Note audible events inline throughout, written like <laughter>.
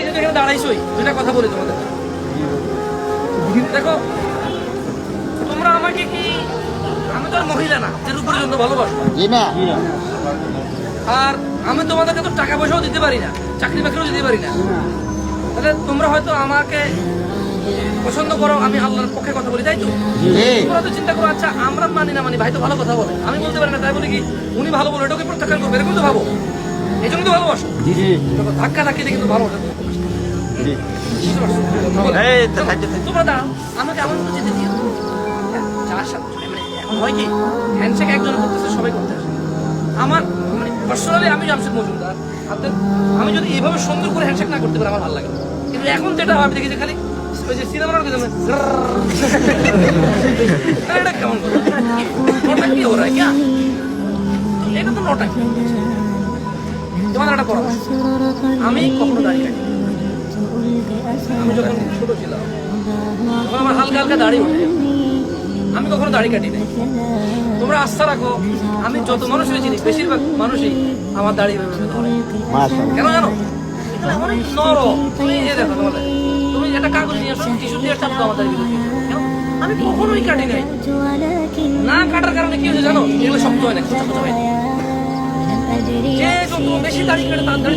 এখানে দাঁড়াইছই দুইটা কথা বলি তোমাদের। দেখো তোমরা আমাকে কি আমি তো আর মহিলা না যে রূপের জন্য ভালোবাসবো আর আমি তোমাদেরকে তো টাকা পয়সাও দিতে পারি না চাকরি বাকরিও দিতে পারি না। তাহলে তোমরা হয়তো আমাকে পছন্দ করো আমি আল্লাহর পক্ষে কথা বলি তাই তো? তোমরা তো চিন্তা করো আচ্ছা আমরা মানি না মানি ভাই তো ভালো কথা বলে। আমি বলতে পারি না তাই বলি কি উনি ভালো বলে এটাকে প্রত্যাখ্যান করবে? এরকম তো ভাবো? এই জন্য তো ভালোবাসো। ধাক্কা ধাক্কিতে কিন্তু ভালো বুঝতে পারছ? এই তোমরা আমাকে সাথে মানে হয় কি একজন সবাই আমার মানে পার্সোনালি আমি আমি যদি এইভাবে সুন্দর করে না করতে আমার ভালো লাগে কিন্তু এখন হয়, যে খালি ওই যে ওটা <laughs> কি এটা তো নটা তোমাদের একটা আমি কখনো দাঁড়িয়ে আমি যখন ছোট ছিলাম তখন আমার হালকা হালকা দাড়ি ওঠে আমি কখনো দাড়ি কাটি নাই। তোমরা আস্থা রাখো আমি যত মানুষের চিনি বেশিরভাগ মানুষই আমার দাড়ি ধরে কেন জানো? অনেক নরম। তুমি এ দেখো তোমাদের তুমি একটা কাগজ নিয়ে আসো টিস্যু দিয়ে আমার দাড়ি আমি কখনোই কাটি নাই। না কাটার কারণে কি হয়েছে জানো? এগুলো শক্ত হয় না খোঁচা খোঁচা হয় যে বেশি দাড়ি কাটে তার দাড়ি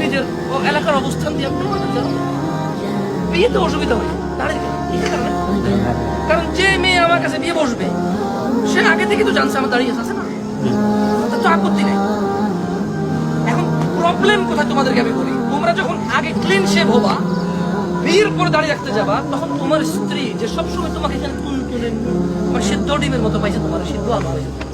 নিজের এলাকার অবস্থান দিয়ে আপনি চান? বিয়েতে অসুবিধা হয়। দাঁড়িয়ে কারণে যে মেয়ে আমার কাছে বিয়ে বসবে, সে আগে থেকে তো জানছে আমার দাঁড়িয়ে আছে না? তার তো আপত্তি নেই। এখন প্রবলেম কোথায় তোমাদেরকে আমি বলি? তোমরা যখন আগে ক্লিন শেভ হবা, বিয়ের পরে দাঁড়িয়ে রাখতে যাবা, তখন তোমার স্ত্রী যে সবসময় তোমাকে এখানে তুন তুলে তোমার সিদ্ধ ডিমের মতো পাইছে তোমার, সিদ্ধ আলু পাইছে।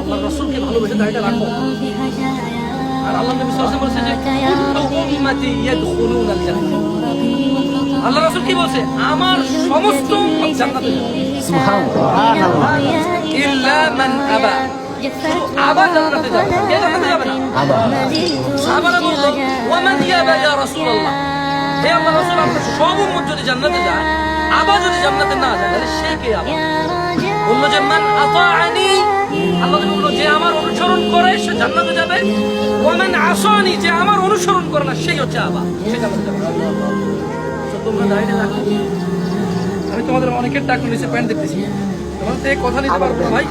আল্লাহ রসুলকে ভালোবেসে দাঁড়িয়ে রাখো। আর আল্লাহ নবী সাল্লাল্লাহু বলেছে যে উম্মতি ইয়াদখুলুনাল জান্নাহ আল্লাহ রাসূল কি বলছে? আমার সমস্ত উম্মত জান্নাতে যাবে ইল্লা মান আবা। আবা জান্নাতে যাবে কে জান্নাতে যাবে না? সাহাবারা বলল ওয়ামান ইয়াবা ইয়া রাসূলুল্লাহ? হে আল্লাহ রাসূল আমরা সব উম্মত যদি জান্নাতে যায় আবা যদি জান্নাতে না যায় তাহলে সে কে আবা? বলল যে, মান আতাআনি? আল্লাহ নবী বলল, যে আমার অনুসরণ করে, সে জান্নাতে যাবে। ওয়ামান আসানি? যে আমার অনুসরণ করে না, সেই হচ্ছে আবা সে জান্নাতে যাবে। তো তোমরা আমি তোমাদের অনেকের টাকা নিচে প্যান্ট দেখতেছি। তোমাদের থেকে কথা নিতে পারব ভাই।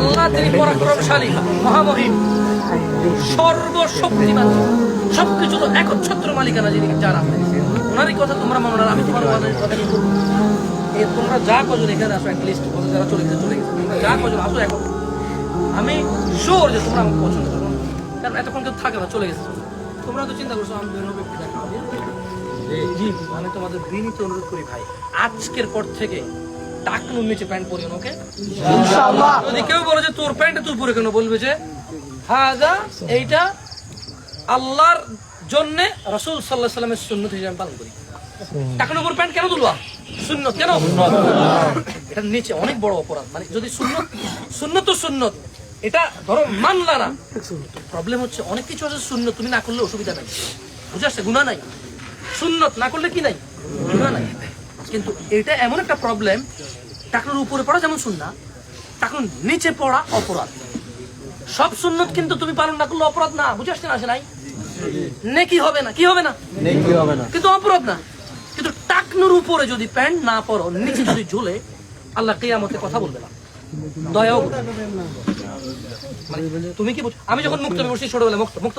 আল্লাহ তিনি পরাক্রমশালী, মহামহিম, সর্বশক্তিমান। সবকিছু তো একচ্ছত্র মালিকানা যিনি যারা। ওনারই কথা তোমরা মনে আমি তোমার কথা তোমরা যা কজন এখানে আসো একটা লিস্ট কথা যারা চলে গেছে চলে গেছে। তোমরা যা কজন আসো এখন। আমি শিওর যে তোমরা আমাকে পছন্দ করো। কারণ এতক্ষণ কেউ থাকে না চলে গেছে। তোমরা তো চিন্তা করছ আমি বের হবে দেখা জি আমি তোমাদের বিনীত অনুরোধ করি ভাই আজকের পর থেকে টাকনুর নিচে প্যান্ট পরিও ওকে? যদি কেউ বলে যে তোর প্যান্ট তুই পরে কেন বলবে যে হাদা এইটা আল্লাহর জন্য রসুল সাল্লাহ সাল্লামের সুন্নত হিসেবে আমি পালন করি। টাকার উপর প্যান্ট কেন তুলবা? সুন্নত কেন? এটা নিচে অনেক বড় অপরাধ। মানে যদি সুন্নত সুন্নত তো সুন্নত। এটা ধরো মানলা না। প্রবলেম হচ্ছে অনেক কিছু আছে সুন্নত তুমি না করলে অসুবিধা নাই। বুঝে আসছে? গুণা নাই। সুন্নত না করলে কি নাই? গুণা নাই। কিন্তু এটা এমন একটা প্রবলেম টাকার উপরে পড়া যেমন সুন্না টাকার নিচে পড়া অপরাধ। সব সুন্নত কিন্তু তুমি পালন না করলে অপরাধ না। বুঝে আসছে না? আসে নাই? নেকি হবে না। কি হবে না? নেকি হবে না। কিন্তু অপরাধ না। কিন্তু টাকনুর উপরে যদি প্যান্ট না পরো, নিচে যদি ঝুলে, আল্লাহ কেয়ামতে কথা বলবে না। দয়াও মানে তুমি কি আমি যখন মুক্ত বসছি ছোটবেলা মুক্ত মুক্ত